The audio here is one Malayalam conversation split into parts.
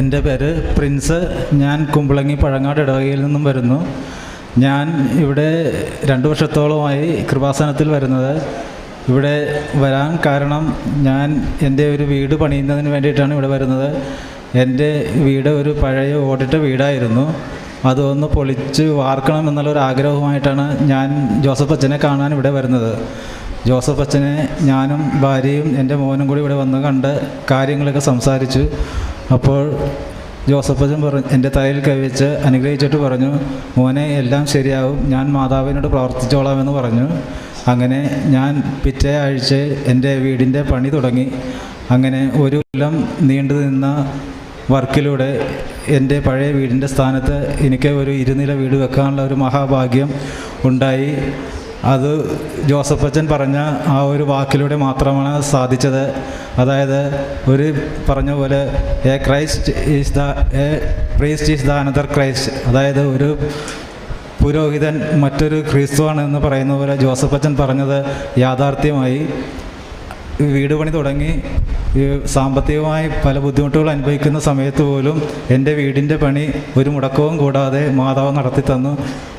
എന്റെ പേര് പ്രിൻസ്. ഞാൻ കുമ്പളങ്ങി പഴങ്ങാട് ഇടവകയിൽ നിന്നും വരുന്നു. ഞാൻ ഇവിടെ രണ്ട് വർഷത്തോളമായി കൃപാസനത്തിൽ വരുന്നത്. ഇവിടെ വരാൻ കാരണം ഞാൻ എന്റെ ഒരു വീട് പണിയുന്നതിന് വേണ്ടിയിട്ടാണ് ഇവിടെ വരുന്നത്. എന്റെ വീട് ഒരു പഴയ ഓടിട്ട വീടായിരുന്നു. അതൊന്ന് പൊളിച്ച് വാർക്കണം എന്നുള്ളൊരു ആഗ്രഹവുമായിട്ടാണ് ഞാൻ ജോസഫ് അച്ഛനെ കാണാൻ ഇവിടെ വരുന്നത്. ജോസഫ് അച്ഛനെ ഞാനും ഭാര്യയും എന്റെ മോനും കൂടി ഇവിടെ വന്ന് കണ്ട് കാര്യങ്ങളൊക്കെ സംസാരിച്ചു. അപ്പോൾ ജോസഫ് അച്ഛൻ പറഞ്ഞു എന്റെ തലയിൽ കവിച്ച് അനുഗ്രഹിച്ചിട്ട് പറഞ്ഞു മോനെ എല്ലാം ശരിയാവും. ഞാൻ മാതാവിനോട് പ്രവർത്തിച്ചോളാമെന്ന് പറഞ്ഞു. അങ്ങനെ ഞാൻ പിറ്റേ ആഴ്ച എന്റെ വീടിന്റെ പണി തുടങ്ങി. അങ്ങനെ ഒരു കൊല്ലം നീണ്ടു നിന്ന വർക്കിലൂടെ എന്റെ പഴയ വീടിന്റെ സ്ഥാനത്ത് എനിക്ക് ഒരു ഇരുനില വീട് വെക്കാനുള്ള ഒരു മഹാഭാഗ്യം ഉണ്ടായി. അത് ജോസഫ് അച്ഛൻ പറഞ്ഞ ആ ഒരു വാക്കിലൂടെ മാത്രമാണ് സാധിച്ചത്. അതായത് ഒരു പറഞ്ഞ പോലെ a Christ is the a Christ is the another Christ. അതായത് ഒരു പുരോഹിതൻ മറ്റൊരു ക്രിസ്തുവാണ് എന്ന് പറയുന്ന പോലെ ജോസഫ് അച്ഛൻ പറഞ്ഞത് യാഥാർത്ഥ്യമായി. വീട് പണി തുടങ്ങി സാമ്പത്തികമായി പല ബുദ്ധിമുട്ടുകൾ അനുഭവിക്കുന്ന സമയത്ത് പോലും എന്റെ വീടിന്റെ പണി ഒരു മുടക്കവും കൂടാതെ മാതാവ് നടത്തി തന്നു.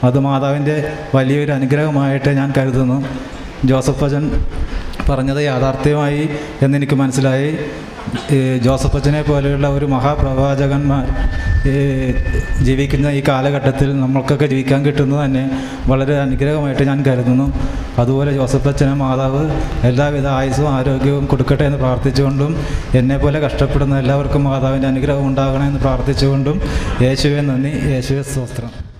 അത് മാതാവിന്റെ വലിയൊരു അനുഗ്രഹമായിട്ട് ഞാൻ കരുതുന്നു. ജോസഫ് അച്ഛൻ പറഞ്ഞത് യാഥാർത്ഥ്യമായി എന്നെനിക്ക് മനസ്സിലായി. ജോസഫ് അച്ഛനെ പോലെയുള്ള ഒരു മഹാപ്രവാചകന്മാർ ജീവിക്കുന്ന ഈ കാലഘട്ടത്തിൽ നമ്മൾക്കൊക്കെ ജീവിക്കാൻ കിട്ടുന്നത് തന്നെ വളരെ അനുഗ്രഹമായിട്ട് ഞാൻ കരുതുന്നു. അതുപോലെ ജോസഫ് അച്ഛനും മാതാവ് എല്ലാവിധ ആയുസ്സും ആരോഗ്യവും കൊടുക്കട്ടെ എന്ന് പ്രാർത്ഥിച്ചുകൊണ്ടും എന്നെപ്പോലെ കഷ്ടപ്പെടുന്ന എല്ലാവർക്കും മാതാവിന്റെ അനുഗ്രഹം ഉണ്ടാകണമെന്ന് പ്രാർത്ഥിച്ചുകൊണ്ടും യേശുവെ നന്ദി. യേശുവെ സ്തോത്രം.